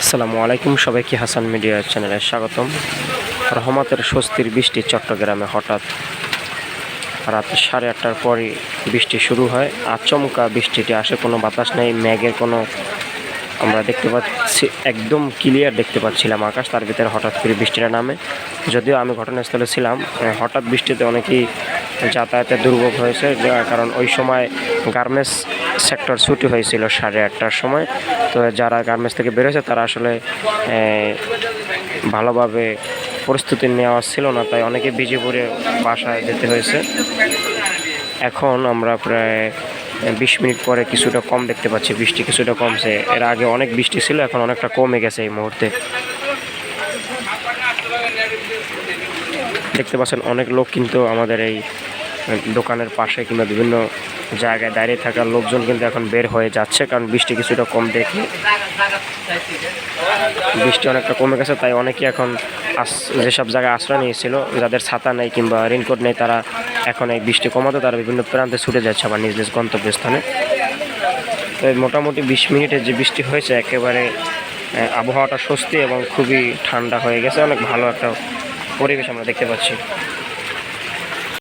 আসসালামু আলাইকুম, সবাইকে হাসান মিডিয়া চ্যানেলে স্বাগতম। রহমতের স্বস্তির বৃষ্টি চট্টগ্রামে হঠাৎ। রাত সাড়ে আটটার পরই বৃষ্টি শুরু হয়। আচমকা বৃষ্টিটি আসে, কোনো বাতাস নেই মেঘের কোনো আমরা দেখতে পাচ্ছি, একদম ক্লিয়ার দেখতে পাচ্ছিলাম আকাশ। তার ভিতরে হঠাৎ করে বৃষ্টিটা নামে। যদিও আমি ঘটনাস্থলে ছিলাম হঠাৎ বৃষ্টিতে অনেকেই যাতায়াতের দুর্ভোগ হয়েছে কারণ ওই সময় গার্মেন্টস সেক্টর ছুটি হয়েছিল সাড়ে আটটার সময়। তো যারা গার্মেন্টস থেকে বেরোছে তারা আসলে ভালোভাবে প্রস্তুতি নেওয়া ছিল না, তাই অনেকে ভিজে পড়ে বাসায় যেতে হয়েছে। এখন আমরা প্রায় বিশ মিনিট পরে কিছুটা কম দেখতে পাচ্ছি, বৃষ্টি কিছুটা কমছে। এর আগে অনেক বৃষ্টি ছিল, এখন অনেকটা কমে গেছে এই মুহূর্তে। দেখতে পাচ্ছেন অনেক লোক কিন্তু আমাদের এই দোকানের পাশে কিংবা বিভিন্ন জায়গায় দাঁড়িয়ে থাকা লোকজন কিন্তু এখন বের হয়ে যাচ্ছে, কারণ বৃষ্টি কিছুটা কম দেখে। বৃষ্টি অনেকটা কমে গেছে, তাই অনেকে এখন যেসব জায়গায় আশ্রয় নিয়েছিল, যাদের ছাতা নেই কিংবা রেনকোট নেই, তারা এখন এই বৃষ্টি কমাতে তারা বিভিন্ন প্রান্তে ছুটে যাচ্ছে আবার নিজ নিজ গন্তব্যস্থানে। তো মোটামুটি বিশ মিনিটের যে বৃষ্টি হয়েছে, একেবারে আবহাওয়াটা স্বস্তি এবং খুবই ঠান্ডা হয়ে গেছে। অনেক ভালো একটা পরিবেশ আমরা দেখতে পাচ্ছি।